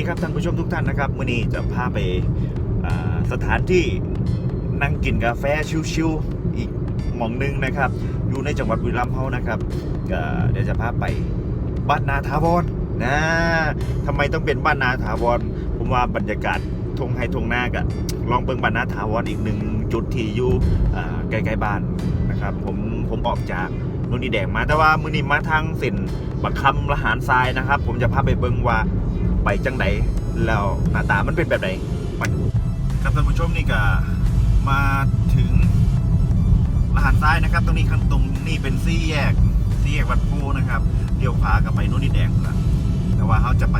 ดีครับท่านผู้ชมทุกท่านนะครับมื่อนี้จะพาไปสถานที่นั่งกินกาแฟชิวๆอีกหม่องหนึงนะครับ อยู่ในจังหวัดบุรีรัมย์เฮานะครับเดี๋ยวจะพาไปบ้านนาทาวรนะทำไมต้องเป็นบ้านนาถาวรผมว่าบรรยากาศทงไฮทงหน้ากะลองเบิ่งบ้านนาถาวรอีกหนึ่งจุดที่อยู่ใกล้ๆบ้านนะครับผมผมออกจากนุนีแดงมาแต่ว่ามือนี้มาทางเส้นบักคำละหารทรายนะครับ ผมจะพาไปเบิ่งว่า ไปจังไดแล้วหน้าตามันเป็นแบบไหนไปครับท่านผู้ชมนี่ก็มาถึงรหัสซ้ายนะครับ ตรงนี้ข้างตรงนี้เป็นซี่แยกซี่แยกวัดโพนะครับเลี้ยวขวากับไปโน่นนี่แดงละแต่ว่าเขาจะไป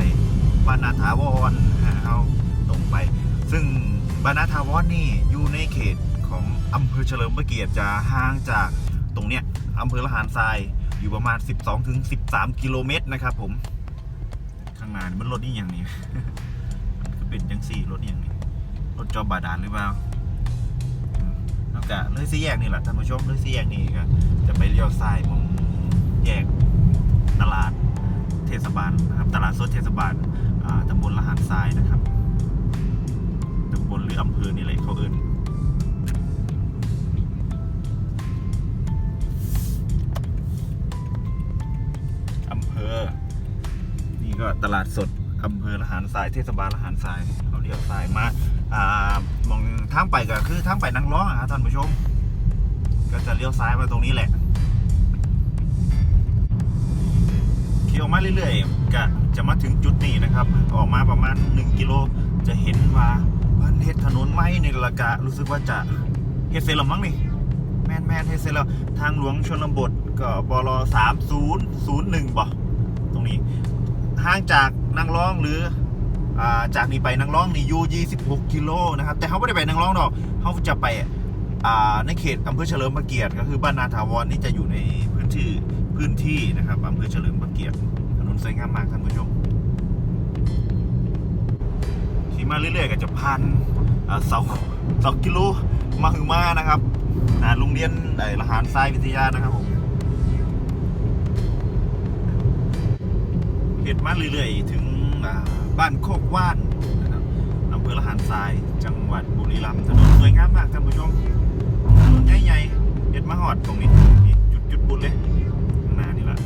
บ้านนาถาวรอ่าเขาตรงไป ซึ่งบ้านนาถาวรนี่อยู่ในเขตของอำเภอเฉลิมพระเกียรติจะห่างจากตรงเนี้ยอำเภอละหารทรายอยู่ประมาณ 12-13 กิโลเมตรนะครับผมางหน้านี่มันรถนี่อย่างนี้ก็เป็นจังสี่รถอย่างนี้รถจอบาดาลหรือเปล่าอืมนอกจากเลยสี่แยกนี่แหละท่านผู้ชมเลยสี่แยกนี่ก็จะไปเลี้ยวซ้ายมองแยกตลาดเทศบาลนะครับตลาดสดเทศบาลอ่าตำบลละหารทรายนะครับตำบลหรืออำเภอนี่แหละเขาเอิ้น ก็ตลาดสดอำเภอละหารทรายเทศบาลละหารทรายเราเลี้ยวซ้ายมาอ่ามองทางไปก็คือทางไปนางร้องอะครับท่านผู้ชม ก็จะเลี้ยวซ้ายมาตรงนี้แหละเขี่ออกมาเรื่อยๆก็จะมาถึงจุดนี้นะครับ ออกมาประมาณ 1 กิโลจะเห็นว่าเพิ่นเฮ็ดถนนไม้ในละกะรู้สึกว่าจะเฮ็ดเสร็จแล้วมั้งนี่แม่นแม่นเฮ็ดเสร็จแล้วทางหลวงชนบทก็บล3001บ่ตรงนี้ ห่างจากนางร้องหรืออาจากนี้ไปนางร้องนี่อยู่ 26 กิโลนะครับ แต่เขาไม่ได้ไปนางร้องดอกเขาจะไปในเขตอำเภอเฉลิมพระเกียรติก็คือบ้านนาถาวรนี่จะอยู่ในพื้นที่พื้นที่นะครับอำเภอเฉลิมพระเกียรติถนนสวยงามมากท่านผู้ชมขี่มาเรื่อยๆก็จะพันอ่าเสาเสากิโลมาถึงมานะครับอ่าโรงเรียนไอ้ลหารทรายวิทยานะครับผม เห็ดมาเรื่อยๆ ถึงบ้านโคกว่านนะครับอำเภอละหานทราย จังหวัดบุรีรัมย์ถนนสวยงามมากท่านผู้ชมถนนใหญ่ๆเห็ดมาหอดตรงนี้จุดจุดบุญเลยข้างหน้านี่ละ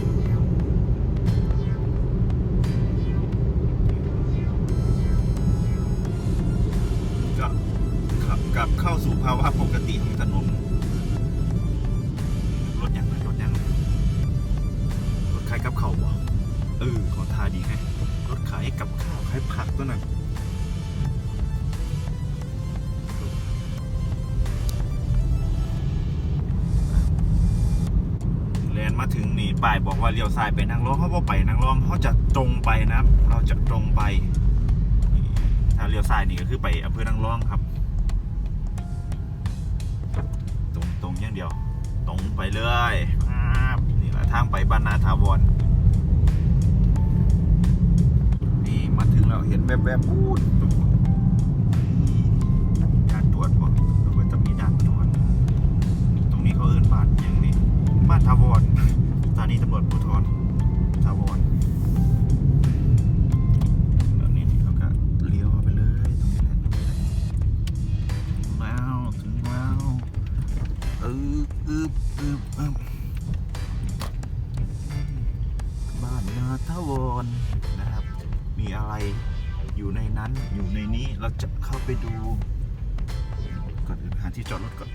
ออขอทาดีไงรถขายกับข้าวขายผักตัวนั้นแลนมาถึงนี่ป้ายบอกว่าเลี้ยวซ้ายไปนางรองเขาบอกไปนางรองเขาจะตรงไปนะเราจะตรงไปถ้าเลี้ยวซ้ายนี่ก็คือไปอำเภอนางรองครับ ตรงตรงอย่างเดียว ตรงไปเลยนี่แหละทางไปบ้านนาทาวร นี่มาถึงเราเห็นแวบๆพูดด่านตรวจบ่หรือว่าจะมีด่านตรวจตรงนี้เขาเอินบ้านอย่างนี้บ้านทาวรสถานีตำรวจภูธรทาวรแล้วนี่เขาก็เลี้ยวไปเลยตรงนี้แหละตรงนี้แหละแล้วถึงแล้วอึบอึบอึบอึบ อะไรอยู่ในนั้นอยู่ในนี้เราจะเข้าไปดูก่อนอื่นหาที่จอดรถก่อน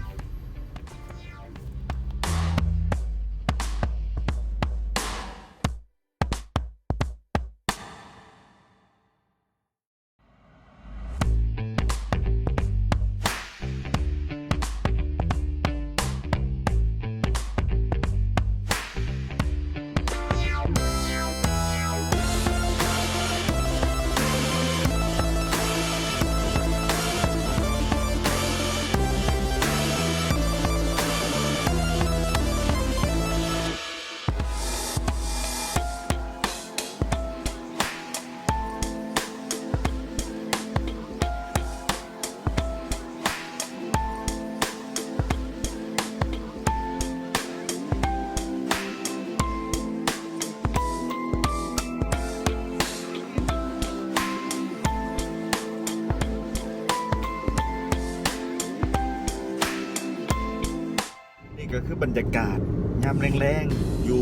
ก็คือบรรยากาศยามแรงๆ อยู่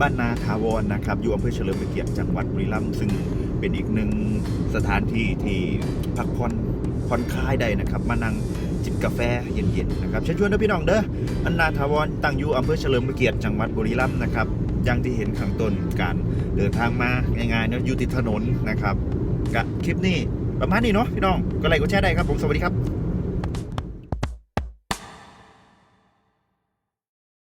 บ้านนาทาวรนะครับ อยู่อำเภอเฉลิมพระเกียรติจังหวัดบุรีรัมย์ซึ่งเป็นอีกหนึ่งสถานที่ที่พักผ่อนผ่อนคลายได้นะครับ มานั่งจิบกาแฟเย็นๆนะครับเชิญชวนเด้อพี่น้องเด้ออันนาทาวรตั้งอยู่อำเภอเฉลิมพระเกียรติจังหวัดบุรีรัมย์นะครับอย่างที่เห็นข้างต้นการเดินทางมาง่ายๆเนาะอยู่ติดถนนนะครับกะคลิปนี้ประมาณนี้เนาะพี่น้องก็ไลค์กดแชร์ได้ครับผมสวัสดีครับ